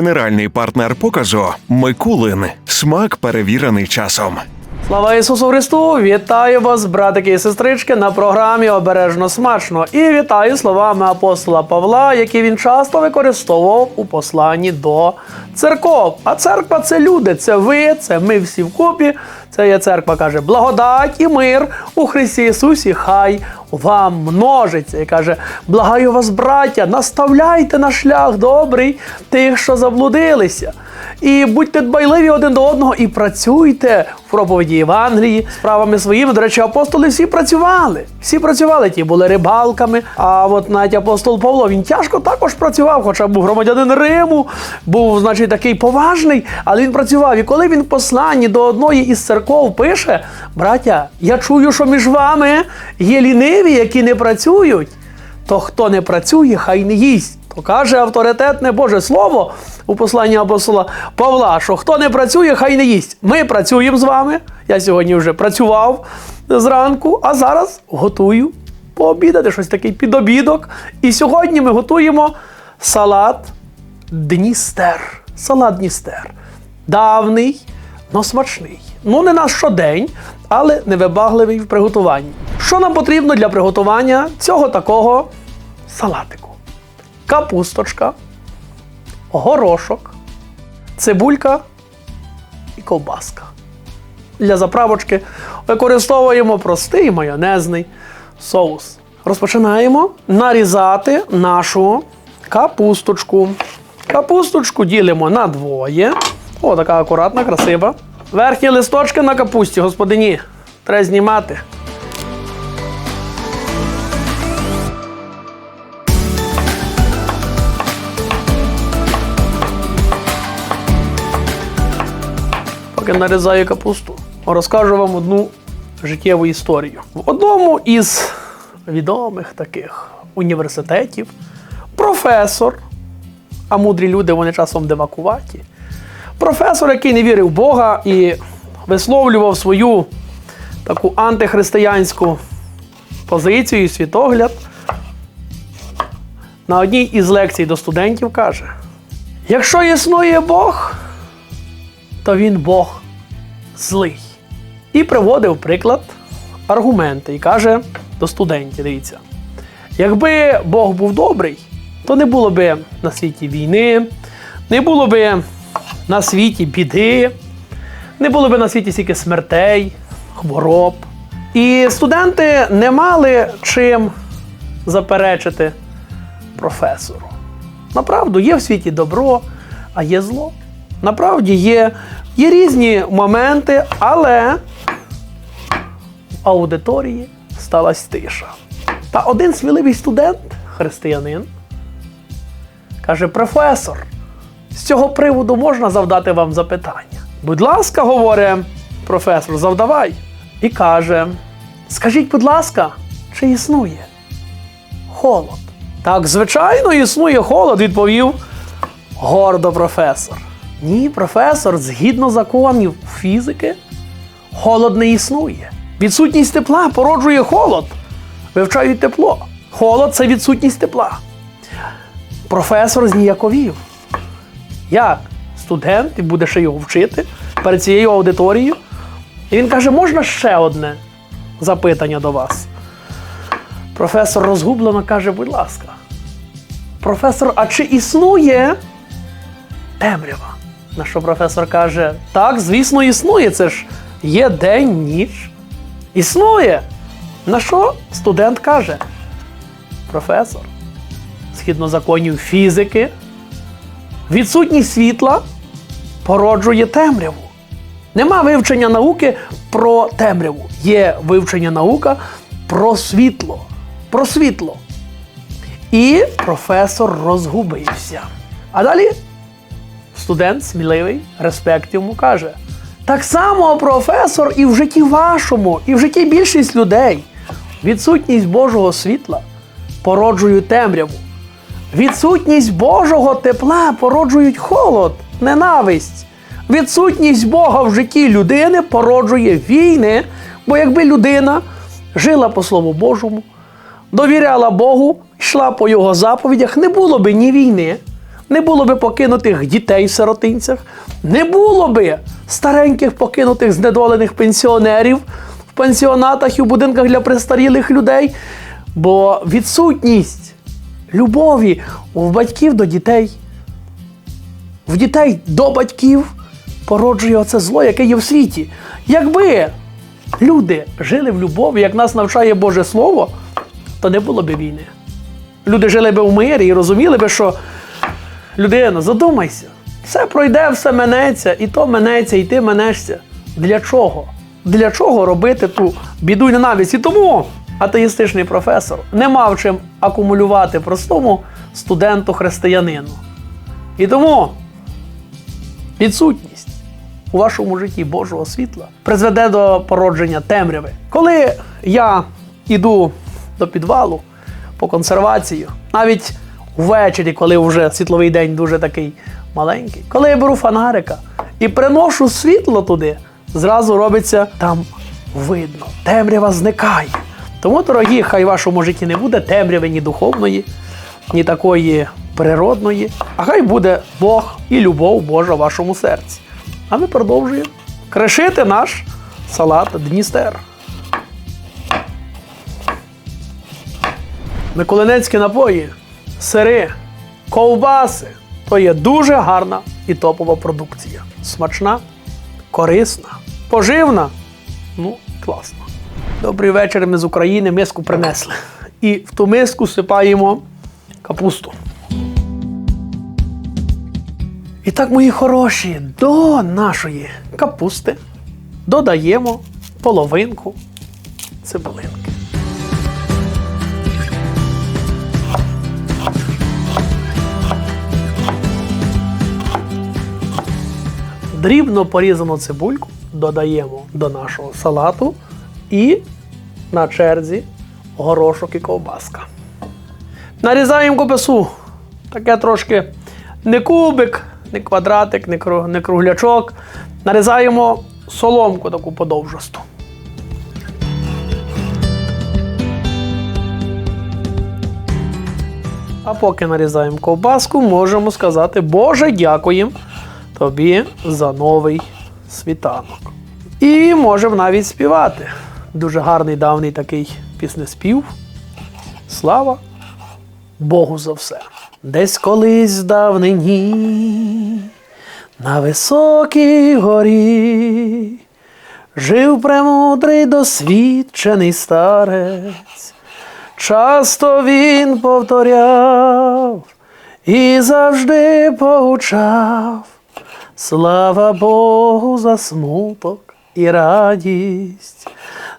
Генеральний партнер показу Микулин. Смак перевірений часом. Слава Ісусу Христу! Вітаю вас, братики і сестрички, на програмі Обережно смачно. І вітаю словами апостола Павла, які він часто використовував у посланні до церков. А церква це люди, це ви, це ми всі вкупі. Це є церква каже, благодать і мир у Христі Ісусі, хай вам множиться. І каже, благаю вас, браття, наставляйте на шлях добрий тих, що заблудилися. І будьте дбайливі один до одного і працюйте в проповіді Євангелії справами своїми. До речі, апостоли всі працювали. Всі працювали, ті були рибалками. А от навіть апостол Павло він тяжко також працював, хоча був громадянин Риму, був, значить, такий поважний, але він працював. І коли він в посланні до одної із церков пише: браття, я чую, що між вами є ліниві, які не працюють. То хто не працює, хай не їсть. То каже авторитетне Боже Слово у посланні апостола Павла, що хто не працює, хай не їсть. Ми працюємо з вами. Я сьогодні вже працював зранку, а зараз готую пообідати щось такий підобідок. І сьогодні ми готуємо салат Дністер. Салат Дністер. Давний, но смачний. Ну, не на щодень, але невибагливий в приготуванні. Що нам потрібно для приготування цього такого салатику? Капусточка, горошок, цибулька і ковбаска. Для заправочки використовуємо простий майонезний соус. Розпочинаємо нарізати нашу капусточку. Капусточку ділимо на двоє. О, така акуратна, красива. Верхні листочки на капусті, господині. Треба знімати. Поки нарізаю капусту, розкажу вам одну життєву історію. В одному із відомих таких університетів професор, а мудрі люди вони часом девакуваті, професор, який не вірив в Бога і висловлював свою таку антихристиянську позицію і світогляд, на одній із лекцій до студентів каже: якщо існує Бог, то він Бог злий. І приводив приклад аргументи і каже до студентів: дивіться, якби Бог був добрий, то не було би на світі війни, не було би на світі біди, не було би на світі стільки смертей, хвороб. І студенти не мали чим заперечити професору. Направду, є в світі добро, а є зло. Направді є, є різні моменти, але аудиторії сталася тиша. Та один сміливий студент, християнин, каже: професор, з цього приводу можна завдати вам запитання. Будь ласка, говорить професор, завдавай. І каже: Скажіть, будь ласка, чи існує холод? Так, звичайно, існує холод, відповів гордо професор. Ні, професор, згідно законів фізики, холод не існує. Відсутність тепла породжує холод. Вивчають тепло. Холод це відсутність тепла. Професор зніяковів. Як студент і буде ще його вчити перед цією аудиторією. І він каже: можна ще одне запитання до вас. Професор розгублено каже, будь ласка. Професор, а чи існує темрява? На що професор каже: так, звісно, існує. Це ж є день, ніч. Існує. На що студент каже? Професор, згідно законів фізики, відсутність світла породжує темряву. Нема вивчення науки про темряву. Є вивчення наука про світло. Про світло. І професор розгубився. А далі студент сміливий, респект йому каже: так само професор і в житті вашому, і в житті більшість людей. Відсутність Божого світла породжує темряву. Відсутність Божого тепла породжують холод, ненависть. Відсутність Бога в житті людини породжує війни, бо якби людина жила по Слову Божому, довіряла Богу, йшла по його заповідях, не було би ні війни, не було би покинутих дітей в сиротинцях, не було би стареньких покинутих знедолених пенсіонерів в пансіонатах і в будинках для престарілих людей, бо відсутність любові в батьків до дітей, в дітей до батьків породжує оце зло, яке є в світі. Якби люди жили в любові, як нас навчає Боже Слово, то не було б війни. Люди жили б у мирі і розуміли б, що людина, задумайся, все пройде, все минеться, і то минеться, і ти минешся. Для чого? Для чого робити ту біду і ненависть? І тому атеїстичний професор не мав чим акумулювати простому студенту християнину. І тому відсутність у вашому житті Божого світла призведе до породження темряви. Коли я йду до підвалу по консервацію, навіть ввечері, коли вже світловий день дуже такий маленький, коли я беру фонарика і приношу світло туди, зразу робиться там видно, темрява зникає. Тому, дорогі, хай вашому житті не буде темряви ні духовної, ні такої природної, а хай буде Бог і любов Божа в вашому серці. А ми продовжуємо кришити наш салат Дністер. Миколинецькі напої, сири, ковбаси то є дуже гарна і топова продукція. Смачна, корисна, поживна. Ну, класно. Добрий вечір, ми з України миску принесли. І в ту миску сипаємо капусту. І так, мої хороші, до нашої капусти додаємо половинку цибулинки. Дрібно порізану цибульку додаємо до нашого салату і на черзі горошок і ковбаска. Нарізаємо копесу. Таке трошки не кубик, не квадратик, не круглячок. Нарізаємо соломку таку подовжасту. А поки нарізаємо ковбаску, можемо сказати Боже, дякуємо тобі за новий світанок. І можемо навіть співати. Дуже гарний давній такий піснеспів. Слава Богу за все. Десь колись давнині на високій горі жив премудрий досвідчений старець. Часто він повторяв і завжди поучав. Слава Богу за смуток і радість.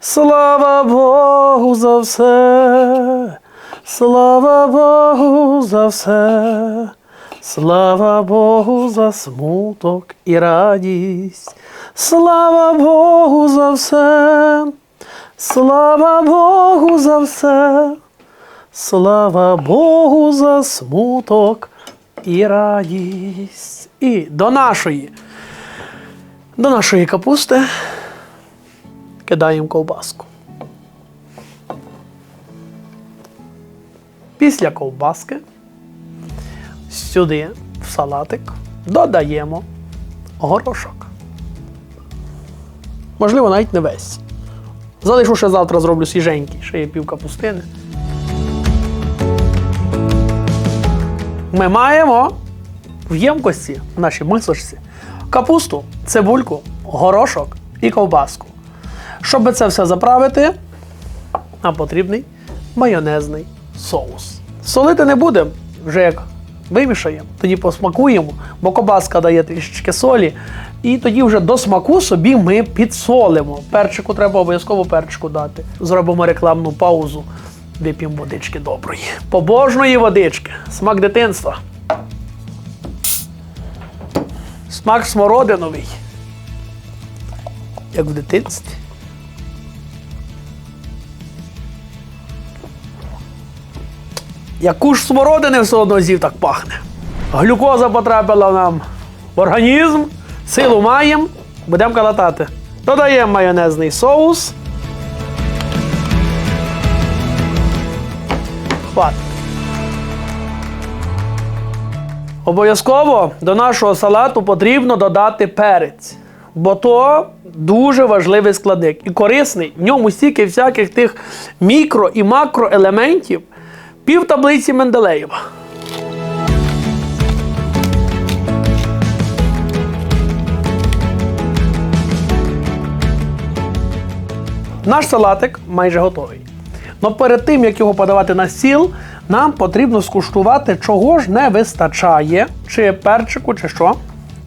Слава Богу за все. Слава Богу за все. Слава Богу за смуток і радість. Слава Богу за все. Слава Богу за все. Слава Богу за смуток і радість. І до нашої, до нашої капусти кидаємо ковбаску. Після ковбаски сюди в салатик додаємо горошок. Можливо, навіть не весь. Залишу ще завтра зроблю свіженький, ще є пів капустини. Ми маємо в ємкості в нашій мисочці капусту, цибульку, горошок і ковбаску. Щоб це все заправити, нам потрібний майонезний соус. Солити не будемо, вже як вимішаємо, тоді посмакуємо, бо кобаска дає трішечки солі. І тоді вже до смаку собі ми підсолимо. Перчику треба обов'язково перчику дати. Зробимо рекламну паузу, вип'ємо водички доброї. Побожної водички, смак дитинства. Смак смородиновий. Як в дитинстві. Яку ж смородини все одно з'їв так пахне. Глюкоза потрапила нам в організм, силу маємо, будемо калатати. Додаємо майонезний соус. Хватить. Обов'язково до нашого салату потрібно додати перець, бо то дуже важливий складник і корисний. В ньому стільки всяких тих мікро і макроелементів, пів таблиці Менделеєва. Наш салатик майже готовий. Але перед тим, як його подавати на стіл, нам потрібно скуштувати, чого ж не вистачає, чи перчику, чи що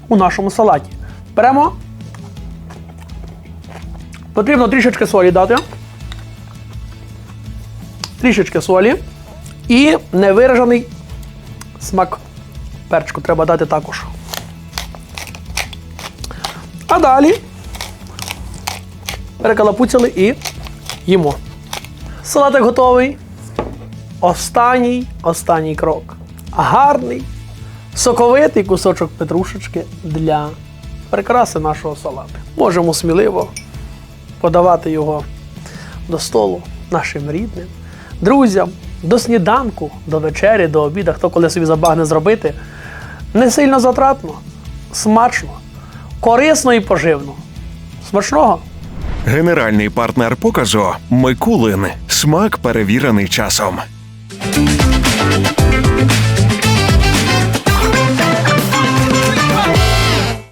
у нашому салаті. Беремо. Потрібно трішечки солі дати. Трішечки солі. І невиражений смак перчику треба дати також. А далі перекалапуцяли і їмо. Салатик готовий. Останній, останній крок. Гарний, соковитий кусочок петрушечки для прикраси нашого салату. Можемо сміливо подавати його до столу нашим рідним, друзям, до сніданку, до вечері, до обіду, хто коли собі забагне зробити. Не сильно затратно, смачно, корисно і поживно. Смачного! Генеральний партнер показу Микулин. Смак перевірений часом.